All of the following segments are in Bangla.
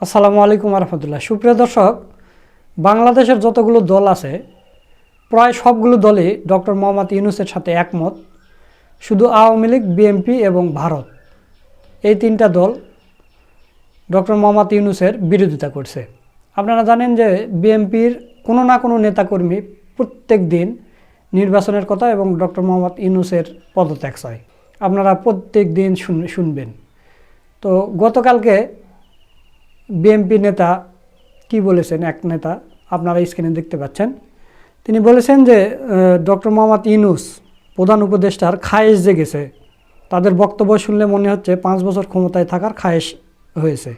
আসসালামু আলাইকুম রহমতুল্লাহ সুপ্রিয় দর্শক, বাংলাদেশের যতগুলো দল আছে, প্রায় সবগুলো দলই ডক্টর মোহাম্মদ ইউনুসের সাথে একমত। শুধু আওয়ামী লীগ, বিএনপি এবং ভারত এই তিনটা দল ডক্টর মোহাম্মদ ইউনুসের বিরোধিতা করছে। আপনারা জানেন যে বিএনপির কোনো না কোনো নেতাকর্মী প্রত্যেক দিন নির্বাচনের কথা এবং ডক্টর মোহাম্মদ ইউনুসের পদত্যাগ চায়। আপনারা প্রত্যেক দিন শুন- শুনবেন। তো গতকালকে বিএনপি নেতা কি বলেছেন? এক নেতা, আপনারা স্ক্রিনে দেখতে পাচ্ছেন। তিনি বলেছেন যে ডক্টর মোহাম্মদ ইনুস প্রধান উপদেষ্টার খায়েশ জেগেছে তাদের বক্তব্য শুনলে মনে হচ্ছে পাঁচ বছর ক্ষমতায় থাকার খায়েশ হয়েছে।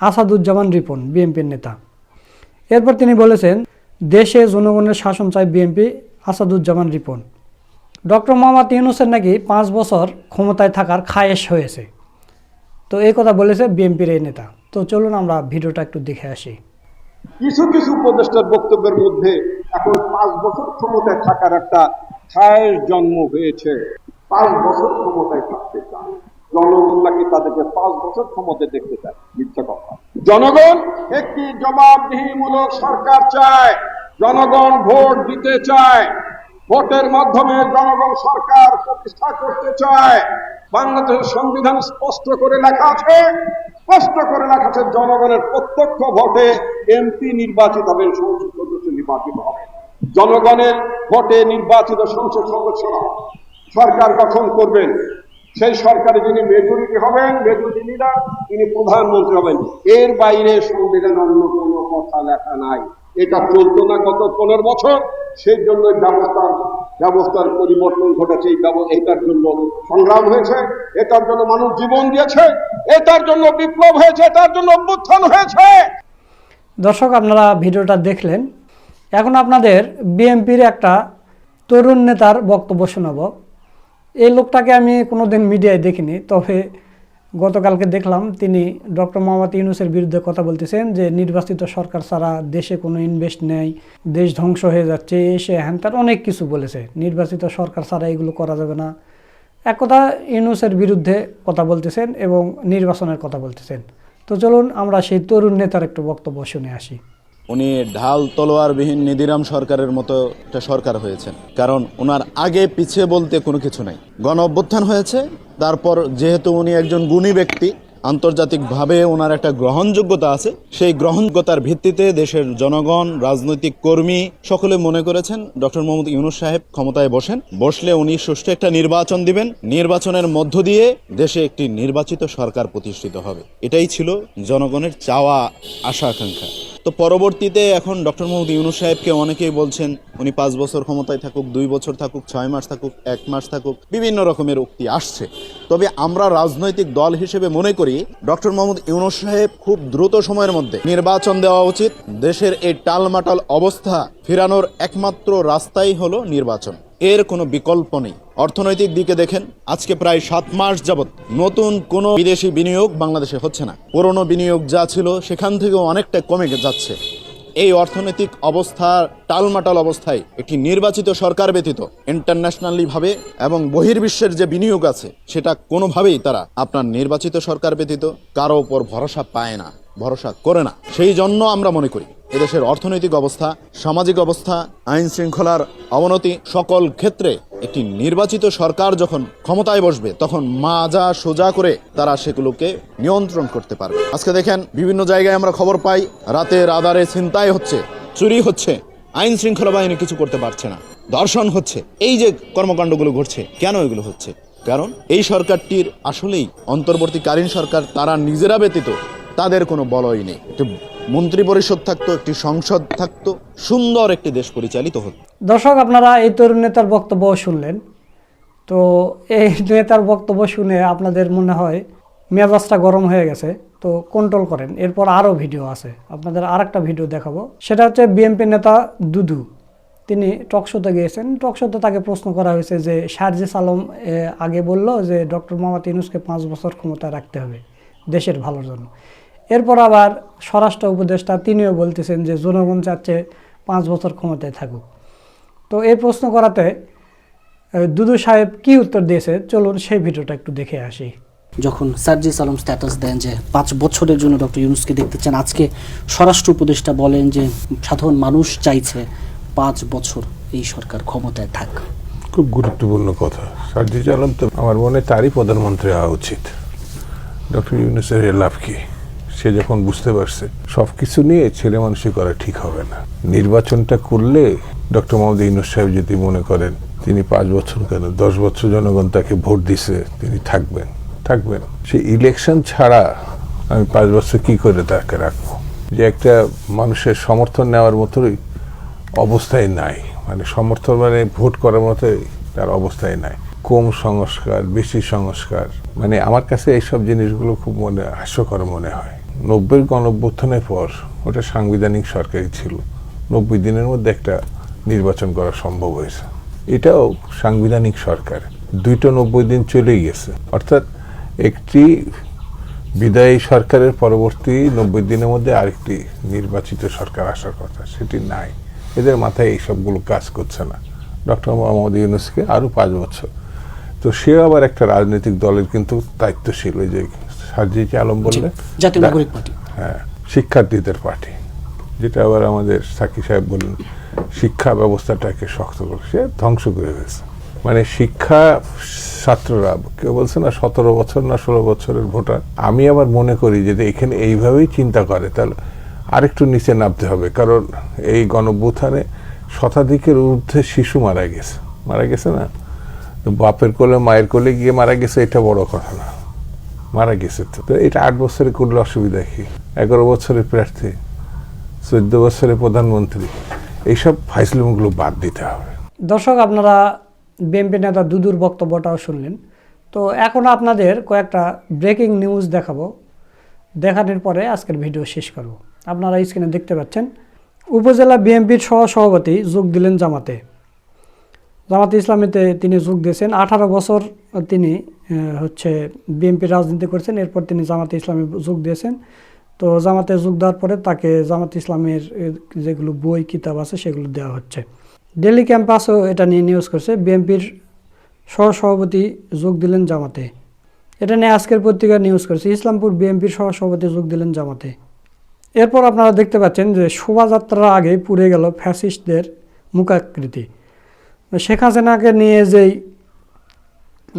আসাদুজ্জামান রিপন বিএনপির নেতা। এরপর তিনি বলেছেন, দেশে জনগণের শাসন চায় বিএনপি আসাদুজ্জামান রিপন। ডক্টর মোহাম্মদ ইউনুসের নাকি পাঁচ বছর ক্ষমতায় থাকার খায়েশ হয়েছে। তো এই কথা বলেছে বিএনপির এই নেতা। তো চলুন আমরা ভিডিওটা একটু দেখে আসি। কিছু কিছু উপদেষ্টার বক্তব্যের মধ্যে এখন পাঁচ বছর ক্ষমতায় থাকার একটা ছায়ের জন্ম হয়েছে। পাঁচ বছর ক্ষমতায় থাকতে চান জনগণ নাকি তাদেরকে পাঁচ বছর ক্ষমতায় দেখতে চায়, মিথ্যা কথা। জনগণ একটি জবাবদিহিমূলক সরকার চায়, জনগণ ভোট দিতে চায়। ভোটের মাধ্যমে জনগণ সরকার প্রতিষ্ঠা করতে চায়। বাংলাদেশের সংবিধান স্পষ্ট করে লেখা আছে স্পষ্ট করে রাখাছেন জনগণের প্রত্যক্ষ ভোটে এমপি নির্বাচিত হবেন সংসদ সদস্য নির্বাচিত হবে। জনগণের ভোটে নির্বাচিত সংসদ সদস্যরা সরকার গঠন করবেন। সেই সরকারে যিনি মেজরিটি হবেন, মেজরিটি লিডার, তিনি প্রধানমন্ত্রী হবেন। এর বাইরে সংবিধান অন্য কোনো কথা লেখা নাই। এটা চলতো না গত পনেরো বছর, সেই জন্য ব্যবস্থার ব্যবস্থার পরিবর্তন ঘটেছে এটার জন্য সংগ্রাম হয়েছে, এটার জন্য মানুষ জীবন দিয়েছে, এটার জন্য বিপ্লব হয়েছে, এটার জন্য অভ্যুত্থান হয়েছে। দর্শক, আপনারা ভিডিওটা দেখলেন। এখন আপনাদের বিএনপির একটা তরুণ নেতার বক্তব্য শোনাব। এই লোকটাকে আমি কোনোদিন মিডিয়ায় দেখিনি, তবে গতকালকে দেখলাম তিনি ডক্টর মোহাম্মদ ইউনুসের বিরুদ্ধে কথা বলতেছেন যে নির্বাচিত সরকার ছাড়া দেশে কোনো ইনভেস্ট নেই, দেশ ধ্বংস হয়ে যাচ্ছে, এসে হ্যান তার অনেক কিছু বলেছে। নির্বাচিত সরকার ছাড়া এগুলো করা যাবে না। এক কথা ইউনুসের বিরুদ্ধে কথা বলতেছেন এবং নির্বাচনের কথা বলতেছেন। তো চলুন আমরা সেই তরুণ নেতার একটু বক্তব্য শুনে আসি। উনি ঢাল তলোয়ারবিহীন নিদিরাম সরকারের মতো একটা সরকার হয়েছেন। কারণ ওনার আগে পিছিয়ে বলতে কোনো কিছু নাই। গণ অভ্যুত্থান হয়েছে, তারপর যেহেতু উনি একজন গুণী ব্যক্তি, আন্তর্জাতিকভাবে ওনার একটা গ্রহণযোগ্যতা আছে। সেই গ্রহণযোগ্যতার ভিত্তিতে দেশের জনগণ, রাজনৈতিক কর্মী সকলে মনে করেছেন ডক্টর মোহাম্মদ ইউনুস সাহেব ক্ষমতায় বসেন। বসলে উনি সুষ্ঠু একটা নির্বাচন দিবেন। নির্বাচনের মধ্য দিয়ে দেশে একটি নির্বাচিত সরকার প্রতিষ্ঠিত হবে। এটাই ছিল জনগণের চাওয়া, আশা, আকাঙ্ক্ষা। তো পরবর্তীতে এখন ডক্টর মোহাম্মদ ইউনুস সাহেবকে অনেকেই বলছেন, উনি পাঁচ বছর ক্ষমতায় থাকুক, দুই বছর থাকুক, ছয় মাস থাকুক, এক মাস থাকুক, বিভিন্ন রকমের উক্তি আসছে। তবে আমরা রাজনৈতিক দল হিসেবে মনে করি, ডক্টর মোহাম্মদ ইউনুস সাহেব খুব দ্রুত সময়ের মধ্যে নির্বাচন দেওয়া উচিত, দেশের এই টালমাটাল অবস্থা ফেরানোর একমাত্র রাস্তাই হলো নির্বাচন। এর কোনো বিকল্প নেই। অর্থনৈতিক দিকে দেখেন, আজকে প্রায় সাত মাস যাবৎ নতুন কোনো বিদেশি বিনিয়োগ বাংলাদেশে হচ্ছে না। পুরনো বিনিয়োগ যা ছিল, সেখান থেকেও অনেকটা কমে যাচ্ছে। এই অর্থনৈতিক অবস্থার টালমাটাল অবস্থায় একটি নির্বাচিত সরকার ব্যতীত ইন্টারন্যাশনালি ভাবে এবং বহির্বিশ্বের যে বিনিয়োগ আছে, সেটা কোনোভাবেই তারা আপনার নির্বাচিত সরকার ব্যতীত কারও উপর ভরসা পায় না, ভরসা করে না। সেই জন্য আমরা মনে করি এদেশের অর্থনৈতিক অবস্থা, সামাজিক অবস্থা, আইন শৃঙ্খলার অবনতি সকল ক্ষেত্রে একটি নির্বাচিত সরকার যখন ক্ষমতায় বসবে, তখন মাজা সোজা করে তারা সেগুলোকে নিয়ন্ত্রণ করতে পারবে। আজকে দেখেন, বিভিন্ন জায়গায় আমরা খবর পাই, রাতের আধারে ছিনতাই হচ্ছে, চুরি হচ্ছে, আইন শৃঙ্খলা বাহিনী কিছু করতে পারছে না দর্শন হচ্ছে, এই যে কর্মকাণ্ডগুলো ঘটছে, কেন এগুলো হচ্ছে? কারণ এই সরকারটির আসলেই অন্তর্বর্তীকালীন সরকার, তারা নিজেরা ব্যতীত তাদের কোনো বলই নেই। একটি মন্ত্রী পরিষদ থাকতো, একটি সংসদ থাকতো, সুন্দর একটি দেশ পরিচালিত হতো। দর্শক, আপনারা এই তরুণ নেতার বক্তব্য শুনলেন। তো এই নেতার বক্তব্য শুনে আপনাদের মনে হয় মেজাজটা গরম হয়ে গেছে, তো কন্ট্রোল করেন। এরপর আরও ভিডিও আছে, আপনাদের আর একটা ভিডিও দেখাবো। সেটা হচ্ছে বিএনপি নেতা দুদু। তিনি টকশোতে গিয়েছেন। টকশোতে তাকে প্রশ্ন করা হয়েছে যে শারজিস আলম আগে বলল যে, ডক্টর মোহাম্মদ ইউনুসকে পাঁচ বছর ক্ষমতায় রাখতে হবে দেশের ভালোর জন্য। এরপর আবার স্বরাষ্ট্র উপদেষ্টা তিনিও বলতেছেন যে জনগণ চাচ্ছে পাঁচ বছর ক্ষমতায় থাকুক। তো এই প্রশ্ন করাতে দুদু সাহেব কি উত্তর দিয়েছে? চলুন সেই ভিডিওটা একটু দেখে আসি। যখন সার্জিস আলম স্ট্যাটাস দেন যে পাঁচ বছরের জন্য ডক্টর ইউনুসকে দেখতে চান আজকে স্বরাষ্ট্র উপদেষ্টা বলেন যে সাধারণ মানুষ চাইছে পাঁচ বছর এই সরকার ক্ষমতায় থাক। খুব গুরুত্বপূর্ণ কথা। সার্জিজ আলম তো আমার মনে তারই প্রধানমন্ত্রী হওয়া উচিত। ডক্টর ইউনুসের লাভ কি? সে যখন বুঝতে পারছে সব কিছু নিয়ে ছেলে মানুষই করা ঠিক হবে না। নির্বাচনটা করলে ডক্টর মোহাম্মদ ইউনুস সাহেব যদি মনে করেন, তিনি পাঁচ বছর কেন? দশ বছর জনগণ তাকে ভোট দিছে, তিনি থাকবেন থাকবেন। সে ইলেকশন ছাড়া আমি পাঁচ বছর কি করে তাকে রাখব? যে একটা মানুষের সমর্থন নেওয়ার মতোই অবস্থায় নাই। মানে সমর্থন মানে ভোট করার মতো তার অবস্থায় নাই। কম সংস্কার, বেশি সংস্কার। মানে আমার কাছে এইসব জিনিসগুলো খুব মনে, হাস্যকর মনে হয়। নব্বই গণঅভ্যুত্থানের পর ওটা সাংবিধানিক সরকারই ছিল। নব্বই দিনের মধ্যে একটা নির্বাচন করা সম্ভব হয়েছে। এটাও সাংবিধানিক সরকার। দুইটা নব্বই দিন চলেই গেছে। অর্থাৎ একটি বিদায়ী সরকারের পরবর্তী নব্বই দিনের মধ্যে আরেকটি নির্বাচিত সরকার আসার কথা, সেটি নাই। এদের মাথায় এইসবগুলো কাজ করছে না। ডক্টর মোহাম্মদ ইউনুসকে আরও পাঁচ বছর। তো সে আবার একটা রাজনৈতিক দলের কিন্তু দায়িত্বশীল, ওই যে সার্জিকে আলম বললে? জাতীয় নাগরিক পার্টি। হ্যাঁ শিক্ষার্থীদের পার্টি। যেটা আবার আমাদের সাকি সাহেব বললেন শিক্ষা ব্যবস্থাটাকে শক্ত করে। সে ধ্বংস করে ফেলছে। মানে শিক্ষা ছাত্ররা কেউ বলছে না সতেরো বছর না ষোলো বছরের ভোটার। আমি আবার মনে করি যে এখানে এইভাবেই চিন্তা করে তাহলে আরেকটু নিচে নামতে হবে। কারণ এই গণভ্যুত্থানে শতাধিকের ঊর্ধ্বে শিশু মারা গেছে। মারা গেছে না? তো বাপের কোলে মায়ের কোলে গিয়ে মারা গেছে এটা বড় কথা না। মারা গেছে তো। তো এটা আট বছরে করলে অসুবিধা কি? এগারো বছরের প্রার্থী, চোদ্দ বছরের প্রধানমন্ত্রী, এইসব ফাইসলিমগুলো বাদ দিতে হবে। দর্শক, আপনারা বিএনপি নেতা দুদুর বক্তব্যটাও শুনলেন। তো এখন আপনাদের কয়েকটা ব্রেকিং নিউজ দেখাবো। দেখানোর পরে আজকের ভিডিও শেষ করব। আপনারা স্ক্রিনে দেখতে পাচ্ছেন, উপজেলা বিএনপির সহ সভাপতি যোগ দিলেন জামাতে। জামাতে ইসলামীতে তিনি যোগ দিয়েছেন। আঠারো বছর তিনি হচ্ছে বিএনপি রাজনীতি করেছেন। এরপর তিনি জামাতে ইসলামে যোগ দিয়েছেন। তো জামাতে যোগ দেওয়ার পরে তাকে জামাতে ইসলামের যেগুলো বই, কিতাব আছে, সেগুলো দেওয়া হচ্ছে। ডেলি ক্যাম্পাসও এটা নিয়ে নিউজ করছে। বিএনপির সহসভাপতি যোগ দিলেন জামাতে। এটা নিয়ে আজকের পত্রিকা নিউজ করছে। ইসলামপুর বিএনপির সহসভাপতি যোগ দিলেন জামাতে। এরপর আপনারা দেখতে পাচ্ছেন যে শোভাযাত্রার আগে পুড়ে গেল ফ্যাসিস্টদের মুখাকৃতি। শেখ হাসিনাকে নিয়ে যেই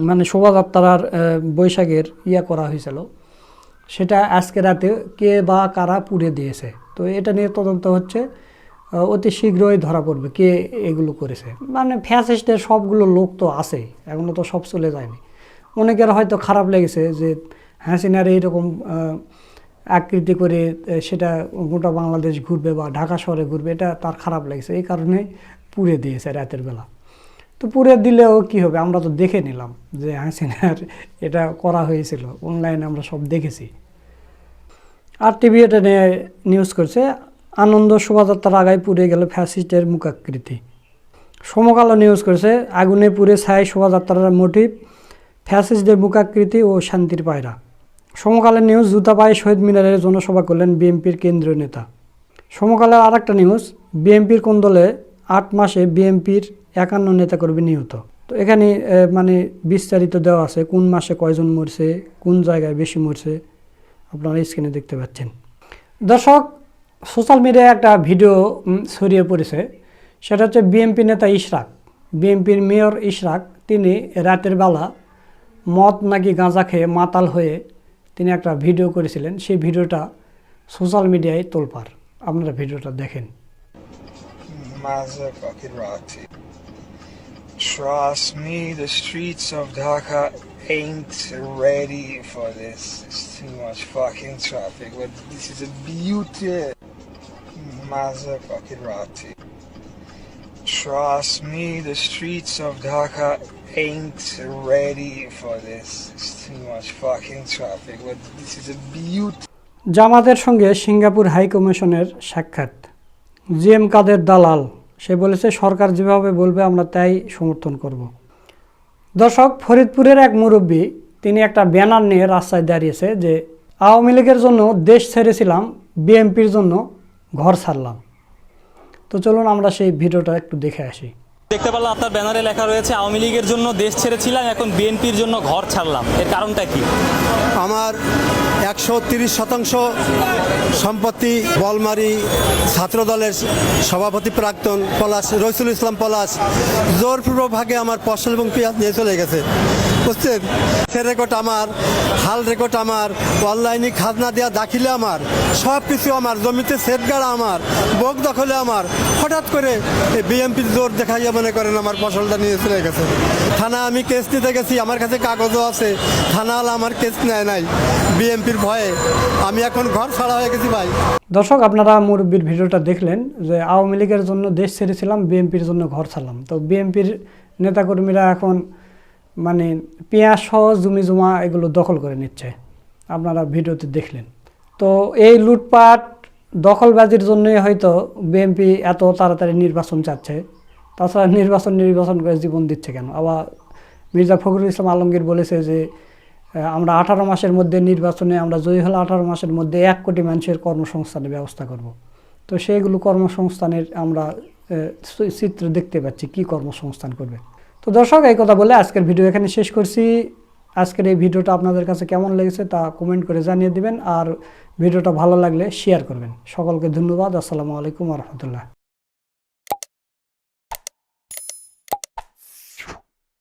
মানে শোভাযাত্রার বৈশাখের ইয়া করা হয়েছিল, সেটা আজকে রাতে কে বা কারা পুড়ে দিয়েছে। তো এটা নিয়ে তদন্ত হচ্ছে অতি শীঘ্রই ধরা পড়বে কে এগুলো করেছে। মানে ফ্যাসিস্টের সবগুলো লোক তো আছে, এখনও তো সব চলে যায়নি। অনেকের হয়তো খারাপ লেগেছে যে হাসিনার এইরকম আকৃতি করে সেটা গোটা বাংলাদেশ ঘুরবে বা ঢাকা শহরে ঘুরবে, এটা তার খারাপ লেগেছে, এই কারণে পুড়ে দিয়েছে রাতের বেলা। তো পুড়ে দিলেও কি হবে? আমরা তো দেখে নিলাম যে হাসিনার এটা করা হয়েছিল। অনলাইনে আমরা সব দেখেছি। আর টিভি এটা নিয়ে নিউজ করছে, আনন্দ শোভাযাত্রার আগায় পুড়ে গেল ফ্যাসিস্টের মুখাকৃতি। সমকালও নিউজ করেছে, আগুনে পুড়ে ছাই শোভাযাত্রার মোটিভ ফ্যাসিস্টদের মুখাকৃতি ও শান্তির পায়রা। সমকালের নিউজ জুতা পায়ে শহীদ মিনারের জনসভা করলেন বিএনপির কেন্দ্রীয় নেতা। সমকালের আর একটা নিউজ বিএনপির কোন দলে আট মাসে বিএনপির একান্ন নেতাকর্মী নিহত। তো এখানে মানে বিস্তারিত দেওয়া আছে কোন মাসে কয়জন মরছে, কোন জায়গায় বেশি মরছে, আপনারা স্ক্রিনে দেখতে পাচ্ছেন। দর্শক সোশ্যাল মিডিয়ায় একটা ভিডিও ছড়িয়ে পড়েছে। সেটা হচ্ছে বিএনপি নেতা ইশরাক। বিএনপির মেয়র ইশরাক, তিনি রাতের বেলা মদ নাকি গাঁজা খেয়ে মাতাল হয়ে তিনি একটা ভিডিও করেছিলেন। সেই ভিডিওটা সোশ্যাল মিডিয়ায় তোলপার আপনারা ভিডিওটা দেখেন। Motherfucking Roxy. Trust me, the streets of Dhaka ain't ready for this. It's too much fucking traffic, but this is a beauty. Motherfucking Roxy. Trust me, the streets of Dhaka ain't ready for this. It's too much fucking traffic, but this is a beauty. জামাতের সঙ্গে সিঙ্গাপুর হাই কমিশনের সাক্ষাৎ জি এম কাদের দালাল, সে বলেছে, সরকার যেভাবে বলবে, আমরা তাই সমর্থন করব। দর্শক, ফরিদপুরের এক মুরব্বী, তিনি একটা ব্যানার নিয়ে রাস্তায় দাঁড়িয়েছে যে, আওয়ামী লীগের জন্য দেশ ছেড়েছিলাম বিএমপির জন্য ঘর ছাড়লাম। তো চলুন আমরা সেই ভিডিওটা একটু দেখে আসি। দেখতে পারলাম আপনার ব্যানারে লেখা রয়েছে, আওয়ামী লীগের জন্য দেশ ছেড়েছিলাম, এখন বিএনপির জন্য ঘর ছাড়লাম। এর কারণটা কি? আমার একশো তিরিশ শতাংশ সম্পত্তি বলমারি ছাত্রদলের সভাপতি প্রাক্তন পলাশ, রইসুল ইসলাম পলাশ জোরপূর্বভাগে আমার ফসল এবং পেঁয়াজ নিয়ে চলে গেছে। বুঝছেন সে রেকর্ড আমার, হাল রেকর্ড আমার, অনলাইনে খাজনা দেওয়া দাখিলে আমার সব কিছু আমার, জমিতে সেটগাড়া আমার, বোক দখলে আমার। হঠাৎ করে বিএমপির জোর দেখাইয়া মনে করেন আমার ফসলটা নিয়ে চলে গেছে। থানা আমি কেস নিতে গেছি, আমার কাছে কাগজও আছে। থানাল আমার কেস নেয় নাই। বিএমপির ভয়ে আমি এখন ঘর ছাড়া হয়ে গেছি ভাই। দর্শক, আপনারা মুরব্বীর ভিডিওটা দেখলেন যে আওয়ামী লীগের জন্য দেশ ছেড়েছিলাম, বিএনপির জন্য ঘর ছাড়লাম। তো বিএনপির নেতাকর্মীরা এখন মানে পেঁয়াজ সহ জমি জমা এগুলো দখল করে নিচ্ছে। আপনারা ভিডিওতে দেখলেন। তো এই লুটপাট দখলবাজির জন্যই হয়তো বিএনপি এত তাড়াতাড়ি নির্বাচন চাচ্ছে। তাছাড়া নির্বাচন নির্বাচন করে জীবন দিচ্ছে কেন? আবার মির্জা ফখরুল ইসলাম আলমগীর বলেছে যে আমরা আঠারো মাসের মধ্যে নির্বাচনে আমরা জয়ী হলে আঠারো মাসের মধ্যে এক কোটি মানুষের কর্মসংস্থানের ব্যবস্থা করব। তো সেইগুলো কর্মসংস্থানের আমরা চিত্র দেখতে পাচ্ছি কি কর্মসংস্থান করবে। তো দর্শক, এই কথা বলে আজকের ভিডিও এখানে শেষ করছি। আজকের এই ভিডিওটা আপনাদের কাছে কেমন লেগেছে তা কমেন্ট করে জানিয়ে দিবেন। আর ভিডিওটা ভালো লাগলে শেয়ার করবেন। সকলকে ধন্যবাদ। আসসালামু আলাইকুম রহমতুল্লাহ।